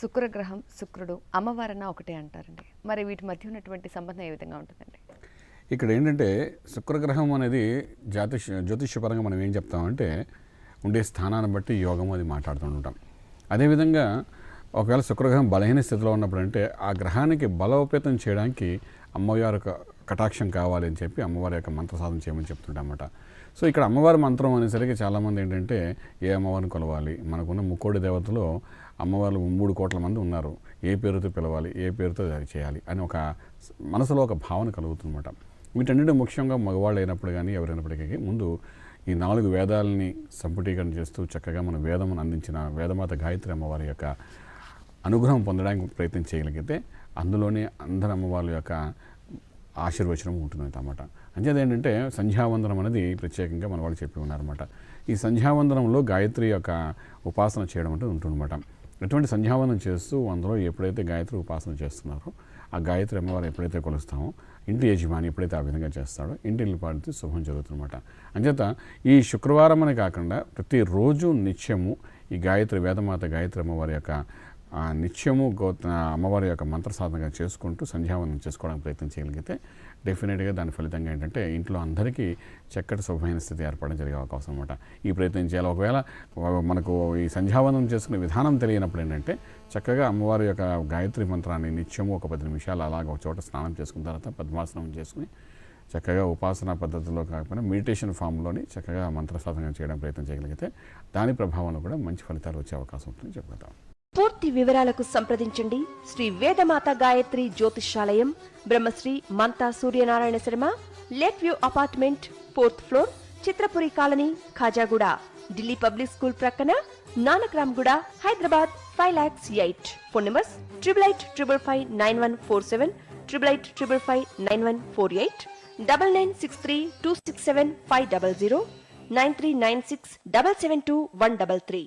శుక్రగ్రహం శుక్రుడు అమ్మవారన్న ఒకటే అంటారండి. మరి వీటి మధ్య ఉన్నటువంటి సంబంధం ఏ విధంగా ఉంటుందండి? ఇక్కడ ఏంటంటే శుక్రగ్రహం అనేది జ్యోతిష్ జ్యోతిష్యపరంగా మనం ఏం చెప్తామంటే ఉండే స్థానాన్ని బట్టి యోగం అది మాట్లాడుతుంటాం అదేవిధంగా ఒకవేళ శుక్రగ్రహం బలహీన స్థితిలో ఉన్నప్పుడు అంటే ఆ గ్రహానికి బలోపేతం చేయడానికి అమ్మవారి యొక్క కటాక్షం కావాలి అని చెప్పి అమ్మవారి యొక్క మంత్ర సాధన చేయమని చెప్తుంటామన్నమాట. సో ఇక్కడ అమ్మవారి మంత్రం అనేసరికి చాలామంది ఏంటంటే ఏ అమ్మవారిని కొలవాలి? మనకున్న ముక్కోడి దేవతలో అమ్మవార్లు మూడు కోట్ల మంది ఉన్నారు. ఏ పేరుతో పిలవాలి ఏ పేరుతో అది చేయాలి అని ఒక మనసులో ఒక భావన కలుగుతుందన్నమాట. వీటన్నిటి ముఖ్యంగా మగవాళ్ళు అయినప్పుడు కానీ ఎవరైనప్పటికీ ముందు ఈ నాలుగు వేదాలని సంపుటీకరణ చేస్తూ చక్కగా మన వేదమును అందించిన వేదమాత గాయత్రి అమ్మవారి యొక్క అనుగ్రహం పొందడానికి ప్రయత్నం చేయగలిగితే అందులోనే అందరి అమ్మవారి యొక్క ఆశీర్వచనం ఉంటుంది అన్నమాట అంచేది ఏంటంటే సంధ్యావందనం అనేది ప్రత్యేకంగా మన వాళ్ళు చెప్పి ఉన్నారన్నమాట. ఈ సంధ్యావందనంలో గాయత్రి యొక్క ఉపాసన చేయడం అంటే ఉంటుందన్నమాట. ఎటువంటి సంధ్యావనం చేస్తూ అందులో ఎప్పుడైతే గాయత్రి ఉపాసన చేస్తున్నారో ఆ గాయత్రి అమ్మవారు ఎప్పుడైతే కొలుస్తామో ఇంటి యజమాని ఎప్పుడైతే ఆ విధంగా చేస్తాడో ఇంటి పాడితే శుభం జరుగుతుందన్నమాట. అంచేత ఈ శుక్రవారం అనే కాకుండా ప్రతిరోజు నిత్యము ఈ గాయత్రి వేదమాత గాయత్రి అమ్మవారి యొక్క నిత్యము గో అమ్మవారి యొక్క మంత్ర సాధనగా చేసుకుంటూ సంధ్యావందనం చేసుకోవడానికి ప్రయత్నం చేయగలిగితే డెఫినెట్గా దాని ఫలితంగా ఏంటంటే ఇంట్లో అందరికీ చక్కటి శుభమైన స్థితి ఏర్పడడం జరిగే అవకాశం అనమాట ఈ ప్రయత్నం చేయాలి. ఒకవేళ మనకు ఈ సంధ్యావందనం చేసుకునే విధానం తెలియనప్పుడు ఏంటంటే చక్కగా అమ్మవారి యొక్క గాయత్రి మంత్రాన్ని నిత్యము ఒక పది నిమిషాలు అలాగ ఒక చోట స్నానం చేసుకున్న తర్వాత పద్మాసనం చేసుకుని చక్కగా ఉపాసన పద్ధతిలో కాకపోయినా మెడిటేషన్ ఫామ్లోని చక్కగా మంత్ర సాధన చేయడం ప్రయత్నం చేయగలిగితే దాని ప్రభావంలో కూడా మంచి ఫలితాలు వచ్చే అవకాశం ఉంటుందని చెప్పుకుంటాం. పూర్తి వివరాలకు సంప్రదించండి. Shri Vedamata Gayatri Jyotishalayam Brahmasri Mantha Suryanarayana Sharma lake view apartment fourth floor Chitrapuri colony Khajaguda Delhi public school ప్రక్కన Nanakramguda Hyderabad five lakhs eight. Phone numbers triple eight triple five nine one four seven triple eight triple five nine one four eight double nine six three two six seven five double zero nine three nine six double seven two one double three.